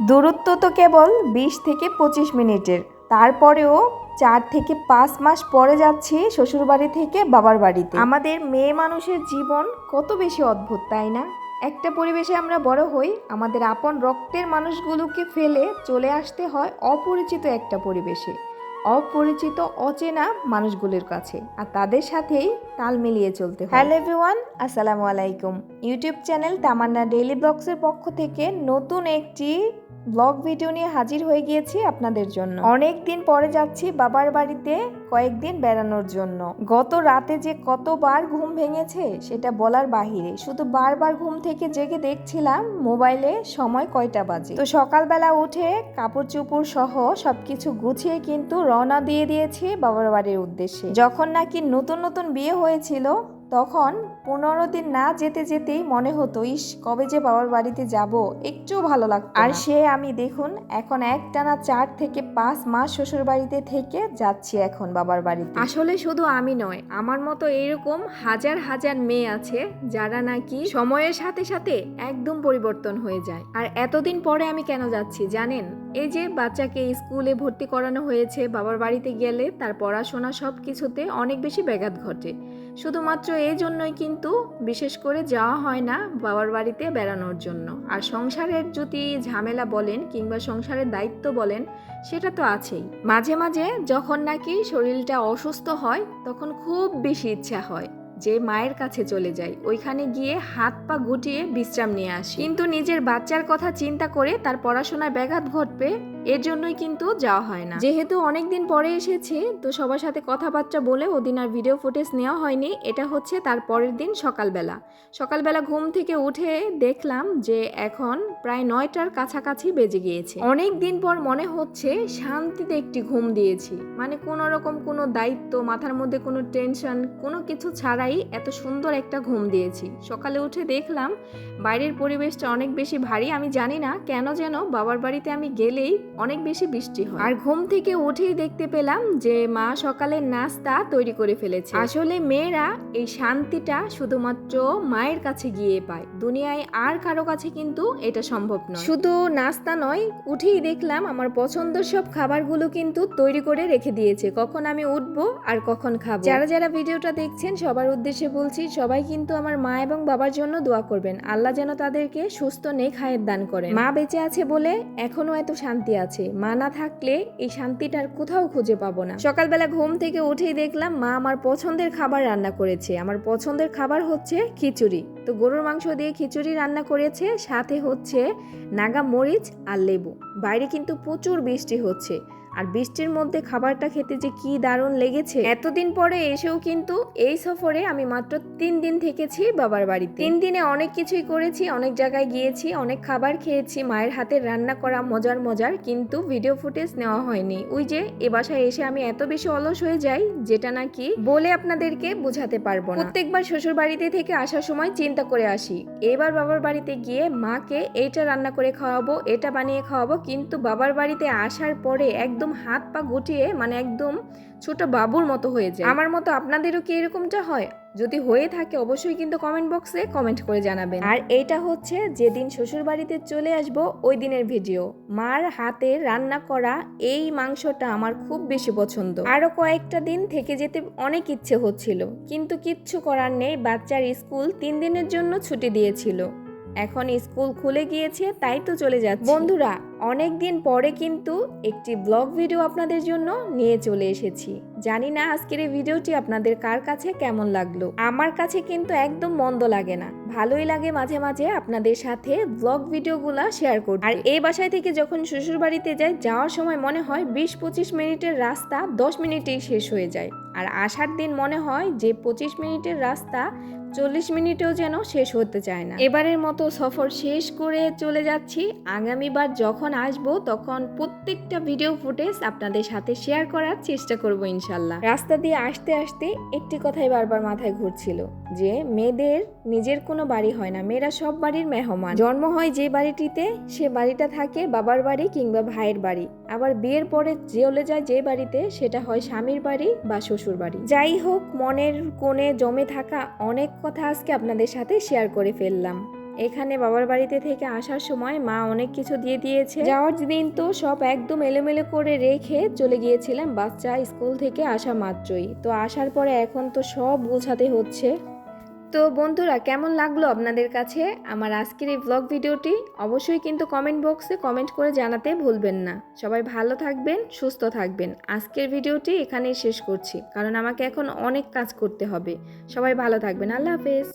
দূরত্ব তো কেবল বিশ থেকে পঁচিশ মিনিটের। তারপরেও চার থেকে পাঁচ মাস পরে যাচ্ছি শ্বশুরবাড়ি থেকে বাবার বাড়িতে। আমাদের মেয়ে মানুষের জীবন কত বেশি অদ্ভুত, তাই না? একটা পরিবেশে আমরা বড় হই, আমাদের আপন রক্তের মানুষগুলোকে ফেলে চলে আসতে হয় অপরিচিত একটা পরিবেশে। অপরিচিত, অচেনা মানুষগুলোর কাছে। আর তাদের সাথেই তাল মিলিয়ে চলতে হয়। হ্যালো এভরিওয়ান, আসসালামু আলাইকুম। ইউটিউব চ্যানেল তামান্না ডেইলি ব্লগসের পক্ষ থেকে নতুন একটি ব্লগ ভিডিও নিয়ে হাজির হয়ে গিয়েছি আপনাদের জন্য। অনেক দিন পরে যাচ্ছি বাবার বাড়িতে কয়েকদিন বেড়ানোর জন্য। গত রাতে যে কতবার ঘুম ভেঙেছে সেটা বলার বাহিরে। শুধু বারবার ঘুম থেকে জেগে দেখছিলাম মোবাইলে সময় কয়টা বাজে। তো সকালবেলা উঠে কাপড় চোপড় সহ সবকিছু গুছিয়ে কিন্তু রওনা দিয়ে দিয়েছি বাবার বাড়ির উদ্দেশ্যে। যখন নাকি নতুন নতুন বিয়ে হয়েছিল তখন পনেরো দিন না যেতে যেতেই মনে হতো ইস কবে যে বাবার বাড়িতে যাব একটুও ভালো লাগতো আর সে আমি দেখুন এখন একটানা চার থেকে পাঁচ মাস শ্বশুর বাড়িতে থেকে যাচ্ছি এখন বাবার বাড়িতে। আসলে শুধু আমি নয় আমার মতো এরকম হাজার হাজার মেয়ে আছে যারা নাকি সময়ের সাথে সাথে একদম পরিবর্তন হয়ে যায়। আর এতদিন পরে আমি কেন যাচ্ছি জানেন? এই যে বাচ্চাকে স্কুলে ভর্তি করানো হয়েছে, বাবার বাড়িতে গেলে তার পড়াশোনা সব কিছুতে অনেক বেশি ব্যাঘাত ঘটে। শুধুমাত্র এই জন্যই কিন্তু বিশেষ করে যাওয়া হয় না বাবার বাড়িতে বেড়ানোর জন্য। আর সংসারের যদি ঝামেলা বলেন কিংবা সংসারের দায়িত্ব বলেন, সেটা তো আছেই। মাঝে মাঝে যখন নাকি শরীরটা অসুস্থ হয়, তখন খুব বেশি ইচ্ছা হয়। যে মায়ের কাছে চলে যাই, ওইখানে গিয়ে হাত পা গুটিয়ে বিশ্রাম নিয়ে আসি। কিন্তু নিজের বাচ্চার কথা চিন্তা করে তার পড়াশোনায় ব্যাঘাত ঘটবে এর জন্যই কিন্তু যাওয়া হয় না। যেহেতু অনেক দিন পরে এসেছি, তো সবার সাথে কথাবার্তা বলে ওদিন আর ভিডিও ফুটেজ নেওয়া হয়নি। এটা হচ্ছে তার পরের দিন সকালবেলা। সকালবেলা ঘুম থেকে উঠে দেখলাম যে এখন প্রায় নয়টার কাছাকাছি বেজে গিয়েছে। অনেক দিন পর মনে হচ্ছে শান্তিতে একটি ঘুম দিয়েছি। মানে কোনো রকম কোনো দায়িত্ব, মাথার মধ্যে কোনো টেনশন কোনো কিছু ছাড়াই এত সুন্দর একটা ঘুম দিয়েছি। সকালে উঠে দেখলাম বাইরের পরিবেশটা অনেক বেশি ভারী। আমি জানি না কেন যেন বাবার বাড়িতে আমি গেলেই অনেক বেশি বৃষ্টি হয়। আর ঘুম থেকে উঠেই দেখতে পেলাম যে মা সকালের নাস্তা তৈরি করে ফেলেছে। আসলে মেয়েরা এই শান্তিটা শুধুমাত্র মায়ের কাছে গিয়ে পায়। দুনিয়ায় আর কারও কাছে কিন্তু এটা সম্ভব নয়। শুধু নাস্তা নয়, উঠেই দেখলাম আমার পছন্দের সব খাবারগুলো কিন্তু তৈরি করে রেখে দিয়েছে। কখন আমি উঠবো আর কখন খাব। যারা যারা ভিডিওটা দেখছেন, সবার উদ্দেশ্যে বলছি, সবাই কিন্তু আমার মা এবং বাবার জন্য দোয়া করবেন। আল্লাহ যেন তাদেরকে সুস্থ নেক হায়ের দান করেন। মা বেঁচে আছে বলে এখনও এত শান্তি আছে। মা না থাকলে এই শান্তিটার কোথাও খুঁজে পাবো না। সকালবেলা ঘুম থেকে উঠেই দেখলাম মা আমার পছন্দের খাবার রান্না করেছে। আমার পছন্দের খাবার হচ্ছে খিচুড়ি। তো গরুর মাংস দিয়ে খিচুড়ি রান্না করেছে, সাথে হচ্ছে নাগা মরিচ আর লেবু। বাইরে কিন্তু প্রচুর বৃষ্টি হচ্ছে। আর বৃষ্টির মধ্যে খাবারটা খেতে যে কি দারুণ লেগেছে। এতদিন পরে এসেও কিন্তু এই সফরে আমি মাত্র তিন দিন থেকেছি বাবার বাড়িতে। তিন দিনে অনেক কিছুই করেছি, অনেক জায়গায় গিয়েছি, অনেক খাবার খেয়েছি, মায়ের হাতের রান্না করা মজার মজার, কিন্তু ভিডিও ফুটেজ নেওয়া হয়নি। ওই যে এ বাসায় এসে আমি এত বেশি অলস হয়ে যাই, যেটা নাকি বলে আপনাদেরকে বোঝাতে পারব প্রত্যেকবার শ্বশুর বাড়িতে থেকে আসার সময় চিন্তা করে আসি, এবার বাবার বাড়িতে গিয়ে মাকে এইটা রান্না করে খাওয়াবো, এটা বানিয়ে খাওয়াবো, কিন্তু বাবার বাড়িতে আসার পরে একদম হাত পা গুটিয়ে মানে একদম ছোট বাবুর মতো হয়ে যায়। আমার মতো আপনাদেরও কি এরকমটা হয়? যদি হয়ে থাকে অবশ্যই কিন্তু কমেন্ট বক্সে কমেন্ট করে জানাবেন। আর এইটা হচ্ছে যেদিন শ্বশুর বাড়িতে চলে আসব, ওই দিনের ভিডিও মার হাতে রান্না করা এই মাংসটা আমার খুব বেশি পছন্দ। আরও কয়েকটা দিন থেকে যেতে অনেক ইচ্ছে হচ্ছিল, কিন্তু কিচ্ছু করার নেই, বাচ্চার স্কুল তিন দিনের জন্য ছুটি দিয়েছিল। এখন স্কুল খুলে গিয়েছে, তাই তো চলে যাচ্ছে। বন্ধুরা অনেক দিন পরে কিন্তু একটি ব্লগ ভিডিও আপনাদের জন্য নিয়ে চলে এসেছি। জানি না আজকের এই ভিডিওটি আপনাদের কার কাছে কেমন লাগল। আমার কাছে কিন্তু একদম মন্দ লাগে না। ভালোই লাগে মাঝে মাঝে আপনাদের সাথে ব্লগ ভিডিওগুলা শেয়ার করতে। আর এই বাসায় থেকে যখন শ্বশুর বাড়িতে যাই, যাওয়ার সময় মনে হয় বিশ পঁচিশ মিনিটের রাস্তা দশ মিনিটেই শেষ হয়ে যায়। আর আসার দিন মনে হয় যে পঁচিশ মিনিটের রাস্তা চল্লিশ মিনিটেও যেন শেষ হতে চায় না। এবারের মতো সফর শেষ করে চলে যাচ্ছি। আগামীবার যখন আসব, তখন প্রত্যেকটা ভিডিও ফুটেজ আপনাদের সাথে শেয়ার করার চেষ্টা করব ইনশাল্লাহ। রাস্তা দিয়ে আসতে আসতে একটি কথাই বারবার মাথায় ঘুরছিল, যে মেয়েদের নিজের কোনো বাড়ি হয় না, মেয়েরা সব বাড়ির মেহমান। জন্ম হয় যে বাড়িটিতে, সে বাড়িটা থাকে বাবার বাড়ি কিংবা ভাইয়ের বাড়ি। আবার বিয়ের পরে চলে যায় যে বাড়িতে, সেটা হয় স্বামীর বাড়ি বা শ্বশুর বাড়ি। যাই হোক, মনের কোণে জমে থাকা অনেক কথা আজকে আপনাদের সাথে শেয়ার করে ফেললাম। এখানে বাবার বাড়িতে থেকে আসার সময় মা অনেক কিছু দিয়ে দিয়েছে। যাওয়ার দিন তো সব একদম এলোমেলো করে রেখে চলে গিয়েছিলাম। বাচ্চা স্কুল থেকে আসা মাত্রই। তো আসার পরে এখন তো সব গোছাতে হচ্ছে। তো বন্ধুরা, কেমন লাগল আপনাদের কাছে আমার আজকের এই ব্লগ ভিডিওটি? অবশ্যই কিন্তু কমেন্ট বক্সে কমেন্ট করে জানাতে ভুলবেন না। সবাই ভালো থাকবেন, সুস্থ থাকবেন। আজকের ভিডিওটি এখানেই শেষ করছি, কারণ আমাকে এখন অনেক কাজ করতে হবে। সবাই ভালো থাকবেন। আল্লাহ হাফেজ।